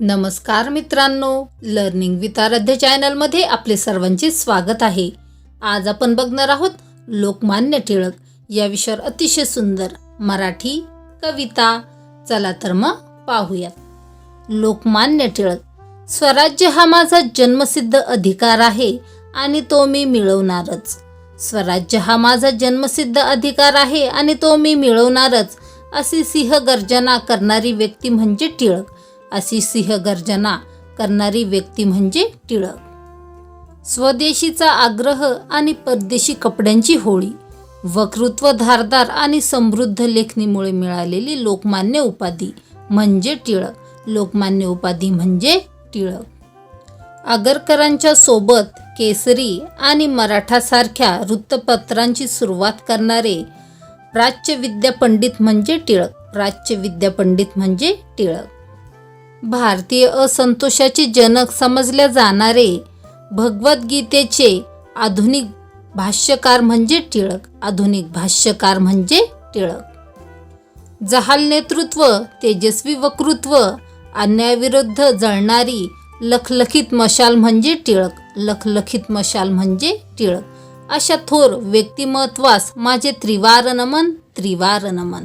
नमस्कार मित्रांनो learning with आराध्य चॅनलमध्ये आपले सर्वांचे स्वागत आहे. आज आपण बघणार आहोत लोकमान्य टिळक या विषयावर अतिशय सुंदर मराठी कविता. चला तर मग पाहूयात. लोकमान्य टिळक स्वराज्य हा माझा जन्मसिद्ध अधिकार आहे आणि तो मी मिळवणारच. स्वराज्य हा माझा जन्मसिद्ध अधिकार आहे आणि तो मी मिळवणारच अशी सिंह गर्जना करणारी व्यक्ती म्हणजे टिळक. अशी सिंहगर्जना करणारी व्यक्ती म्हणजे टिळक. स्वदेशीचा आग्रह आणि परदेशी कपड्यांची होळी वक्तृत्व धारदार आणि समृद्ध लेखणीमुळे मिळालेली लोकमान्य उपाधी म्हणजे टिळक. लोकमान्य उपाधी म्हणजे टिळक. आगरकरांच्या सोबत केसरी आणि मराठासारख्या वृत्तपत्रांची सुरुवात करणारे प्राच्य विद्यापंडित म्हणजे टिळक. प्राच्य विद्यापंडित म्हणजे टिळक. भारतीय असंतोषाचे जनक समजल्या जाणारे भगवद्गीतेचे आधुनिक भाष्यकार म्हणजे टिळक. आधुनिक भाष्यकार म्हणजे टिळक. जहाल नेतृत्व तेजस्वी वक्तृत्व अन्यायाविरुद्ध जळणारी लखलखित मशाल म्हणजे टिळक. लखलखित मशाल म्हणजे टिळक. अशा थोर व्यक्तिमत्वास माझे त्रिवार नमन त्रिवार नमन.